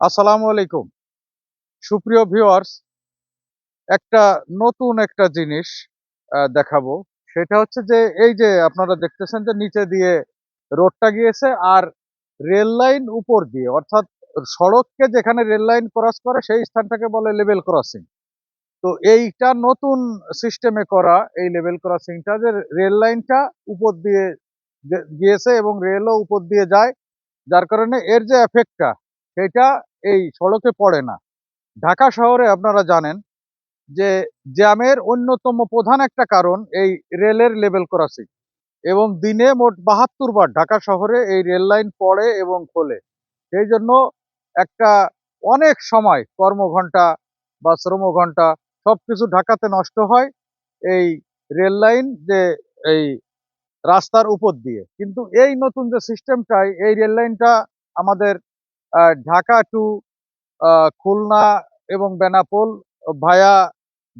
আসসালামু আলাইকুম। সুপ্রিয় ভিউয়ার্স, একটা নতুন একটা জিনিস দেখাবো। সেটা হচ্ছে যে, এই যে আপনারা দেখতেছেন যে নিচে দিয়ে রোডটা গিয়েছে আর রেল লাইন উপর দিয়ে, অর্থাৎ সড়ককে যেখানে রেল লাইন ক্রস করে, সেই স্থানটাকে বলে লেভেল ক্রসিং তো এইটা নতুন সিস্টেমে করা, এই লেভেল ক্রসিংটা যে রেল লাইনটা উপর দিয়ে গিয়েছে এবং রেলও উপর দিয়ে যায়, যার কারণে এর যে এফেক্টটা সেটা এই সড়কে পড়ে না। ঢাকা শহরে আপনারা জানেন যে জ্যামের অন্যতম প্রধান একটা কারণ এই রেলের লেভেল ক্রসিং এবং দিনে মোট বাহাত্তর বার ঢাকা শহরে এই রেল লাইন পড়ে এবং খোলে। সেই জন্য একটা অনেক সময় কর্মঘণ্টা বা শ্রম ঘণ্টা সব কিছু ঢাকাতে নষ্ট হয় এই রেল লাইন যে এই রাস্তার উপর দিয়ে। কিন্তু এই নতুন যে সিস্টেমটাই এই রেল লাইনটা আমাদের ঢাকা টু খুলনা এবং বেনাপোল ভায়া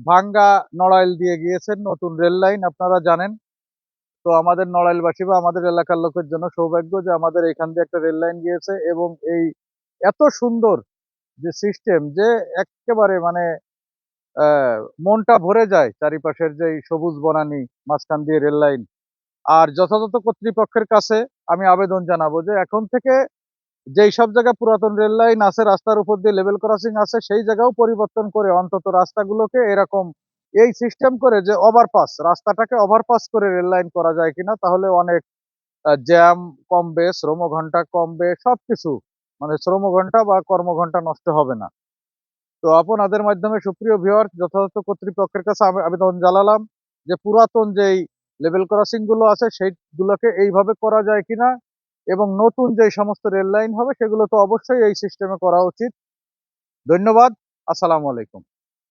ভাঙ্গা নড়াইল দিয়ে গিয়েছেন নতুন রেল লাইন, আপনারা জানেন। তো আমাদের নড়াইলবাসী বা আমাদের এলাকার লোকের জন্য সৌভাগ্য যে আমাদের এখান দিয়ে একটা রেল লাইন গিয়েছে এবং এই এত সুন্দর যে সিস্টেম যে একেবারে মানে মনটা ভরে যায় চারিপাশের যে সবুজ বনানি মাঝখান দিয়ে রেল লাইন। আর যথাযথ কর্তৃপক্ষের কাছে আমি আবেদন জানাব যে এখন থেকে যেই সব জায়গায় পুরাতন রেল লাইন আছে, রাস্তার উপর দিয়ে লেভেল ক্রসিং আছে, সেই জায়গাও পরিবর্তন করে অন্তত রাস্তাগুলোকে এরকম এই সিস্টেম করে যে ওভারপাস রাস্তাটাকে ওভারপাস করে রেল লাইন করা যায় কিনা, তাহলে অনেক জ্যাম কমবে, শ্রমঘণ্টা কমবে, সবকিছু মানে শ্রমঘণ্টা বা কর্মঘণ্টা নষ্ট হবে না। তো আপনাদের মাধ্যমে সুপ্রিয় ভিউয়ার যথাযথ কর্তৃপক্ষের কাছে আবেদন জানালাম যে পুরাতন যেই লেভেল ক্রসিংগুলো আছে, সেইগুলোকে এইভাবে করা যায় কিনা এবং নতুন যে সমস্ত রেল লাইন হবে সেগুলো তো অবশ্যই এই সিস্টেমে করা উচিত। ধন্যবাদ। আসসালামু আলাইকুম।